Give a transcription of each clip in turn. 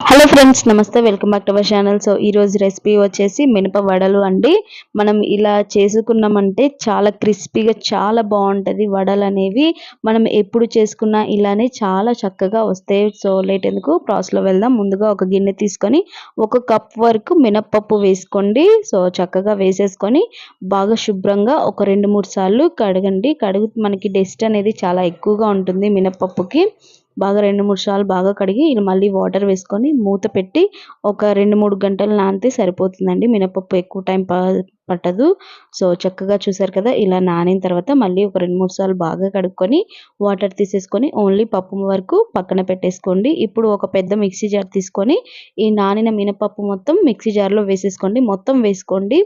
Hello friends నమస్తే. Welcome back to our channel. So ఈరోజు recipe వచ్చేసి మినప వడలు అండి. మనం ఇలా చేసుకున్నామంటే చాలా క్రిస్పీగా చాలా బాగుంటుంది వడలు అనేవి. మనం ఎప్పుడు చేసుకున్నా ఇలానే చాలా చక్కగా వస్తాయి. సో లేట్ ఎందుకు? ప్రాసెస్లో వెళ్దాం. ముందుగా ఒక గిన్నె తీసుకొని ఒక కప్ వరకు మినప్పప్పు వేసుకోండి. సో చక్కగా వేసేసుకొని బాగా శుభ్రంగా ఒక రెండు మూడు సార్లు కడగండి. కడుగు మనకి డస్ట్ అనేది చాలా ఎక్కువగా ఉంటుంది మినప్పప్పుకి. బాగా రెండు మూడు సార్లు బాగా కడిగి మళ్ళీ వాటర్ వేసుకొని మూత పెట్టి ఒక రెండు మూడు గంటలు నానితే సరిపోతుందండి. మినపప్పు ఎక్కువ టైం పట్టదు. సో చక్కగా చూసారు కదా ఇలా నానిన తర్వాత మళ్ళీ ఒక రెండు మూడు సార్లు బాగా కడుక్కొని వాటర్ తీసేసుకొని ఓన్లీ పప్పు వరకు పక్కన పెట్టేసుకోండి. ఇప్పుడు ఒక పెద్ద మిక్సీ జార్ తీసుకొని ఈ నానిన మినపప్పు మొత్తం మిక్సీ జార్లో వేసేసుకోండి. మొత్తం వేసుకోండి.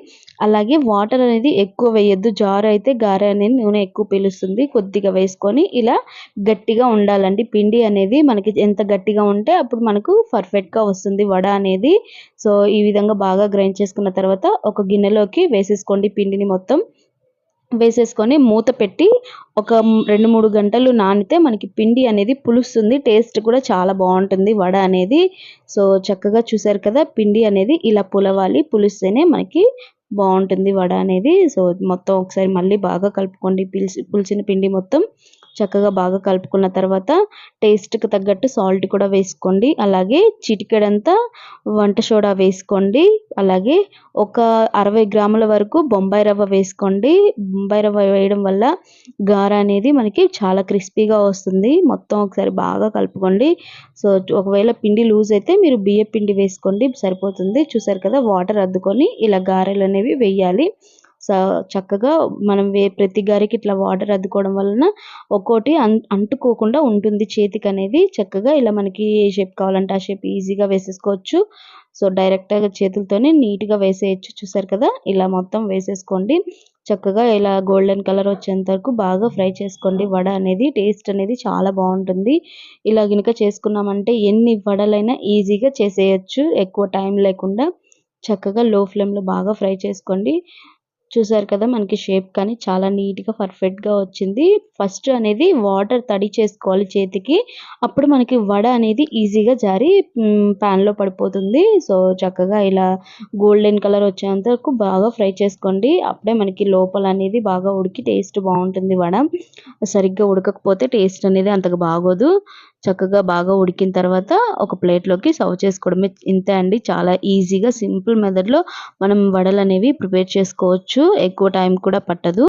అలాగే వాటర్ అనేది ఎక్కువ వేయద్దు. జార్ అయితే గారె అనేది నూనె ఎక్కువ పీలుస్తుంది. కొద్దిగా వేసుకొని ఇలా గట్టిగా ఉండాలండి. పిండి అనేది మనకి ఎంత గట్టిగా ఉంటే అప్పుడు మనకు పర్ఫెక్ట్గా వస్తుంది వడ అనేది. సో ఈ విధంగా బాగా గ్రైండ్ చేసుకున్న తర్వాత ఒక గిన్నెలోకి వేసేసుకోండి పిండిని మొత్తం. వేసేసుకొని మూత పెట్టి ఒక రెండు మూడు గంటలు నానితే మనకి పిండి అనేది పులుస్తుంది టేస్ట్ కూడా చాలా బాగుంటుంది వడ అనేది. సో చక్కగా చూసారు కదా పిండి అనేది ఇలా పులవాలి పులిస్తేనే మనకి బాగుంటుంది వడ అనేది. సో మొత్తం ఒకసారి మళ్ళీ బాగా కలుపుకోండి పులిసి పులిసిన పిండి మొత్తం. చక్కగా బాగా కలుపుకున్న తర్వాత టేస్ట్కి తగ్గట్టు సాల్ట్ కూడా వేసుకోండి. అలాగే చిటికెడంతా వంట సోడా వేసుకోండి. అలాగే ఒక అరవై గ్రాముల వరకు బొంబాయి రవ్వ వేసుకోండి. బొంబాయి రవ్వ వేయడం వల్ల గార అనేది మనకి చాలా క్రిస్పీగా వస్తుంది. మొత్తం ఒకసారి బాగా కలుపుకోండి. సో ఒకవేళ పిండి లూజ్ అయితే మీరు బియ్య పిండి వేసుకోండి. సరిపోతుంది. చూసారు కదా వాటర్ అద్దుకొని ఇలా గారెలు అనేవి వేయాలి. చక్కగా మనం వే ప్రతి గారికి ఇట్లా వాటర్ అద్దుకోవడం వలన ఒక్కోటి అంటుకోకుండా ఉంటుంది. చేతికి అనేది చక్కగా ఇలా మనకి ఏ షేప్ కావాలంటే ఆ షేప్ ఈజీగా వేసేసుకోవచ్చు. సో డైరెక్ట్గా చేతులతోనే నీట్గా వేసేయచ్చు. చూసారు కదా? ఇలా మొత్తం వేసేసుకోండి. చక్కగా ఇలా గోల్డెన్ కలర్ వచ్చేంత వరకు బాగా ఫ్రై చేసుకోండి. వడ అనేది టేస్ట్ అనేది చాలా బాగుంటుంది. ఇలా కనుక చేసుకున్నామంటే ఎన్ని వడలైనా ఈజీగా చేసేయచ్చు. ఎక్కువ టైం లేకుండా చక్కగా లో ఫ్లేమ్లో బాగా ఫ్రై చేసుకోండి. చూసారు కదా మనకి షేప్ కానీ చాలా నీట్గా పర్ఫెక్ట్గా వచ్చింది. ఫస్ట్ అనేది వాటర్ తడి చేసుకోవాలి చేతికి. అప్పుడు మనకి వడ అనేది ఈజీగా జారి ప్యాన్లో పడిపోతుంది. సో చక్కగా ఇలా గోల్డెన్ కలర్ వచ్చేంత వరకు బాగా ఫ్రై చేసుకోండి. అప్పుడే మనకి లోపల అనేది బాగా ఉడికి టేస్ట్ బాగుంటుంది వడ. సరిగ్గా ఉడకకపోతే టేస్ట్ అనేది అంతగా బాగోదు. చక్కగా బాగా ఉడికిన తర్వాత ఒక ప్లేట్లోకి సర్వ్ చేసుకోవడమే ఇంతే అండి. చాలా ఈజీగా సింపుల్ మెథడ్లో మనం వడలు అనేవి ప్రిపేర్ చేసుకోవచ్చు. ఎక్కువ టైం కూడా పట్టదు.